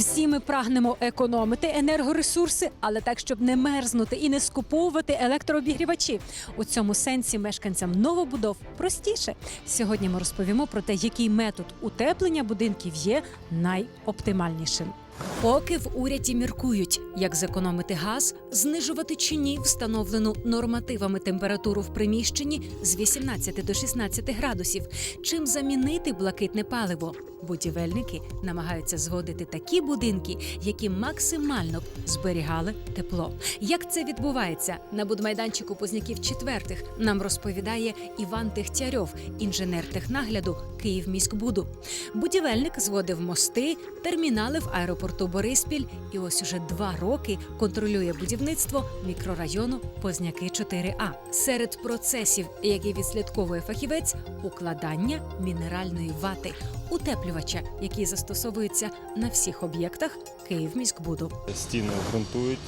Всі ми прагнемо економити енергоресурси, але так, щоб не мерзнути і не скуповувати електрообігрівачі. У цьому сенсі мешканцям новобудов простіше. Сьогодні ми розповімо про те, який метод утеплення будинків є найоптимальнішим. Поки в уряді міркують, як зекономити газ, знижувати чи ні встановлену нормативами температуру в приміщенні з 18 до 16 градусів, чим замінити блакитне паливо. Будівельники намагаються зводити такі будинки, які максимально б зберігали тепло. Як це відбувається на будмайданчику позняків четвертих? Нам розповідає Іван Техтярьов, інженер технагляду Київміськбуду. Будівельник зводив мости, термінали в аеропорту Бориспіль, і ось уже два роки контролює будівництво мікрорайону Позняки 4А. Серед процесів, які відслідковує фахівець, укладання мінеральної вати, утеплювача, який застосовується на всіх об'єктах Київміськбуду. Стіни ґрунтують,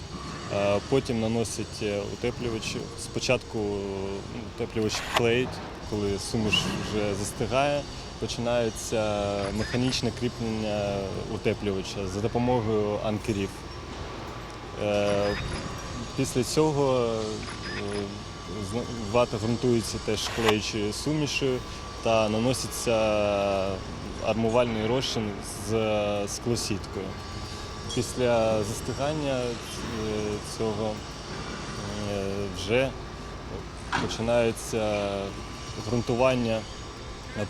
потім наносять е, утеплювачі. Спочатку ну, утеплювач клеїть, коли суміш вже застигає, починається механічне кріплення утеплювача за допомогою анкерів. Е, Після цього е, вата ґрунтується теж клеючою сумішою та наноситься армувальний розчин з склосіткою. Після застигання е, цього вже починається ґрунтування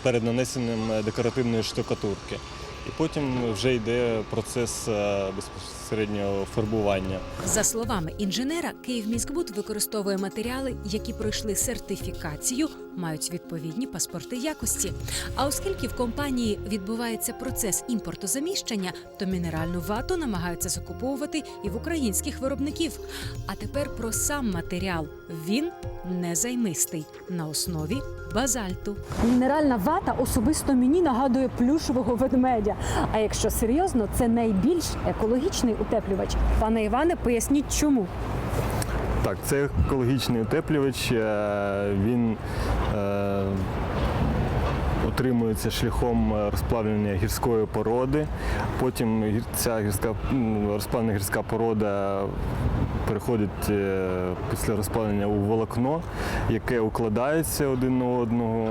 перед нанесенням декоративної штукатурки. І потім вже йде процес е, безпосереднього фарбування. За словами інженера, Київміськбуд використовує матеріали, які пройшли сертифікацію, мають відповідні паспорти якості. А оскільки в компанії відбувається процес імпортозаміщення, то мінеральну вату намагаються закуповувати і в українських виробників. А тепер про сам матеріал він незаймистий на основі базальту. Мінеральна вата особисто мені нагадує плюшового ведмедя. А якщо серйозно, це найбільш екологічний утеплювач. Пане Іване, поясніть чому. Так, це екологічний утеплювач. е, Він е, отримується шляхом е, розплавлення гірської породи. Потім ця гірська розплавлена гірська порода переходить е, після розплавлення у волокно, яке укладається один на одного.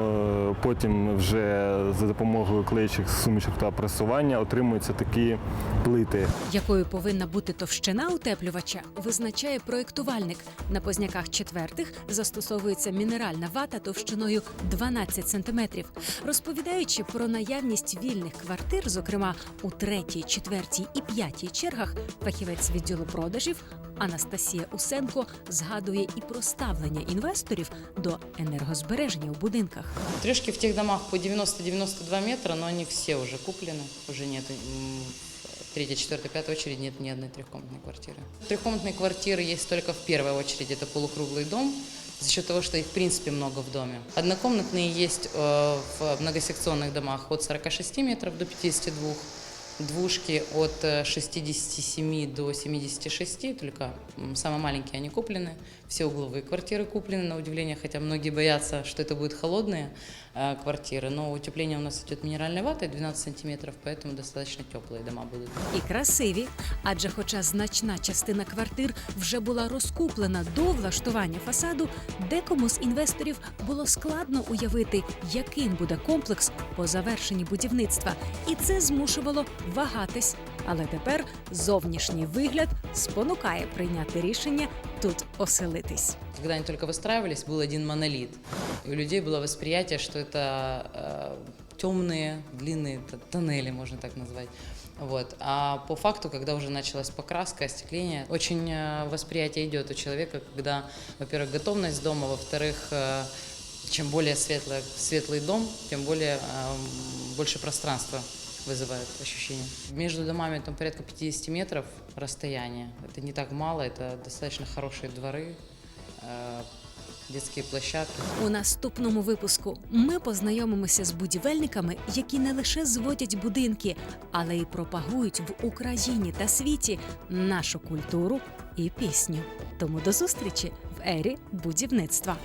Е, Потім вже за допомогою клеючих сумішок та пресування отримуються такі плити. Якою повинна бути товщина утеплювача, визначає проєктувальник. На позняках четвертих застосовується мінеральна вата товщиною 12 сантиметрів. Розповідаючи про наявність вільних квартир, зокрема у третій, четвертій і п'ятій чергах, фахівець відділу продажів Анастасія Усенко згадує і про ставлення інвесторів до енергозбереження у будинках. Трешки в тех домах по 90-92 метра, но они все уже куплены, уже нет м, в третьей, четвертой, пятой очередь нет ни одной трехкомнатной квартиры. Трехкомнатные квартиры есть только в первой очереди, это полукруглый дом, за счет того, что их в принципе много в доме. Однокомнатные есть э, в многосекционных домах от 46 метров до 52, двушки от э, 67 до 76, только м, самые маленькие они куплены, все угловые квартиры куплены, на удивление, хотя многие боятся, что это будут холодные э, квартиры, но утепление у нас идет минеральной ватой 12 сантиметров, поэтому достаточно теплые дома будут. І красиві, адже, хоча значна частина квартир вже була розкуплена до влаштування фасаду, декому з інвесторів було складно уявити, яким буде комплекс по завершенні будівництва, і це змушувало вагатись. Але тепер зовнішній вигляд спонукає прийняти рішення тут оселитись. Когда они только выстраивались, был один монолит. И у людей было восприятие, что это э, темные, длинные т- тоннели, можно так назвать. Вот. А по факту, когда уже началась покраска, остекление, очень э, восприятие идет у человека, когда, во-первых, готовность дома, во-вторых, э, чем более светлый, светлый дом, тем более э, больше пространства вызывает ощущение. Между домами там порядка 50 метров расстояние. Это не так мало, это достаточно хорошие дворы, э, детские площадки. У наступному випуску ми познайомимося з будівельниками, які не лише зводять будинки, але й пропагують в Україні та світі нашу культуру і пісню. Тому до зустрічі в ері будівництва.